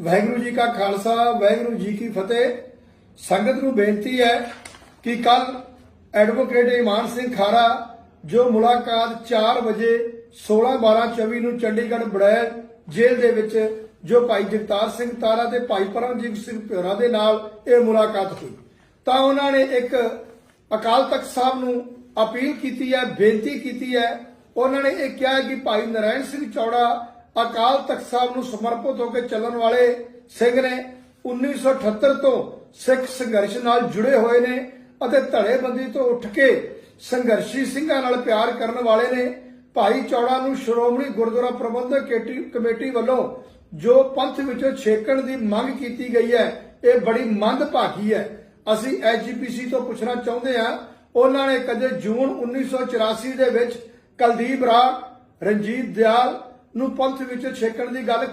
ਵਾਹਿਗੁਰੂ ਜੀ ਕਾ ਖਾਲਸਾ, ਵਾਹਿਗੁਰੂ ਜੀ ਕੀ ਫਤਿਹ। ਸੰਗਤ ਨੂੰ ਬੇਨਤੀ ਹੈ ਕਿ ਕੱਲ ਐਡਵੋਕੇਟ ਇਮਾਨ ਸਿੰਘ ਖਾਰਾ, ਜੋ ਮੁਲਾਕਾਤ 4 ਵਜੇ 16 12 24 ਨੂੰ ਚੰਡੀਗੜ੍ਹ ਬੜੈਲ ਜੇਲ੍ਹ ਦੇ ਵਿੱਚ, ਜੋ ਭਾਈ ਜਗਤਾਰ ਸਿੰਘ ਤਾਰਾ ਤੇ ਭਾਈ ਪਰਮਜੀਤ ਸਿੰਘ ਪਿਓਰਾ ਦੇ ਨਾਲ ਇਹ ਮੁਲਾਕਾਤ ਹੋਈ। ਤਾਂ ਉਹਨਾਂ ਨੇ ਇੱਕ ਅਕਾਲ ਤਖਤ ਸਾਹਿਬ ਨੂੰ ਅਪੀਲ ਕੀਤੀ ਹੈ, ਬੇਨਤੀ ਕੀਤੀ ਹੈ। ਉਹਨਾਂ ਨੇ ਇਹ ਕਿਹਾ ਕਿ ਭਾਈ ਨਰਾਇਣ ਸਿੰਘ ਚੌੜਾ ਅਕਾਲ ਤਖਤ ਸਾਹਿਬ ਨੂੰ ਸਮਰਪਿਤ ਹੋ ਕੇ ਚੱਲਣ ਵਾਲੇ ਸਿੰਘ ਨੇ 1978 ਤੋਂ ਸਿੱਖ ਸੰਘਰਸ਼ ਨਾਲ ਜੁੜੇ ਹੋਏ ਨੇ ਅਤੇ ਧੜੇਬੰਦੀ ਤੋਂ ਉੱਠ ਕੇ ਸੰਘਰਸ਼ੀ ਸਿੰਘਾਂ ਨਾਲ ਪਿਆਰ ਕਰਨ ਵਾਲੇ ਨੇ। ਭਾਈ ਚੌੜਾ ਨੂੰ ਸ਼੍ਰੋਮਣੀ ਗੁਰਦੁਆਰਾ ਪ੍ਰਬੰਧਕ ਕਮੇਟੀ ਵੱਲੋਂ ਜੋ ਪੰਥ ਵਿੱਚੋਂ ਛੇਕਣ ਦੀ ਮੰਗ ਕੀਤੀ ਗਈ ਹੈ, ਇਹ ਬੜੀ ਮੰਦਭਾਗੀ ਹੈ। ਅਸੀਂ ਐਜੀਪੀਸੀ ਤੋਂ ਪੁੱਛਣਾ ਚਾਹੁੰਦੇ ਹਾਂ, ਉਹਨਾਂ ਨੇ ਕਦੇ ਜੂਨ 1984 ਦੇ ਵਿੱਚ ਕਲਦੀਪ ਰਾਜ ਰਣਜੀਤ ਦਿਆਲ ਨੂੰ ਪੰਥ ਵਿੱਚੋਂ ਛੇਕਣ ਦੀ ਗੱਲ